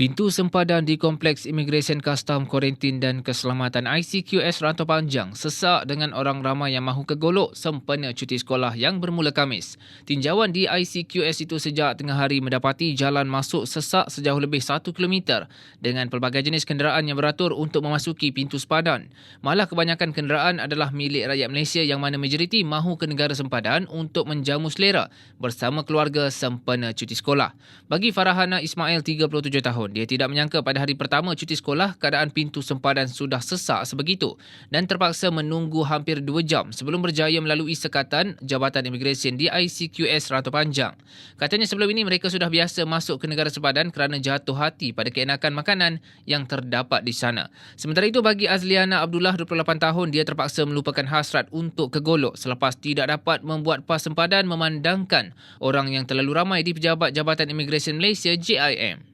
Pintu sempadan di Kompleks Imigresen Custom Kuarantin dan Keselamatan ICQS Rantau Panjang sesak dengan orang ramai yang mahu ke Golok sempena cuti sekolah yang bermula Kamis. Tinjauan di ICQS itu sejak tengah hari mendapati jalan masuk sesak sejauh lebih 1 km dengan pelbagai jenis kenderaan yang beratur untuk memasuki pintu sempadan. Malah kebanyakan kenderaan adalah milik rakyat Malaysia yang mana majoriti mahu ke negara sempadan untuk menjamu selera bersama keluarga sempena cuti sekolah. Bagi Farahana Ismail 37 tahun, dia tidak menyangka pada hari pertama cuti sekolah keadaan pintu sempadan sudah sesak sebegitu dan terpaksa menunggu hampir 2 jam sebelum berjaya melalui sekatan Jabatan Imigresen di ICQS Ratu Panjang. Katanya sebelum ini mereka sudah biasa masuk ke negara sempadan kerana jatuh hati pada keenakan makanan yang terdapat di sana. Sementara itu bagi Azliana Abdullah 28 tahun dia terpaksa melupakan hasrat untuk ke Golok selepas tidak dapat membuat pas sempadan memandangkan orang yang terlalu ramai di Pejabat Jabatan Imigresen Malaysia JIM.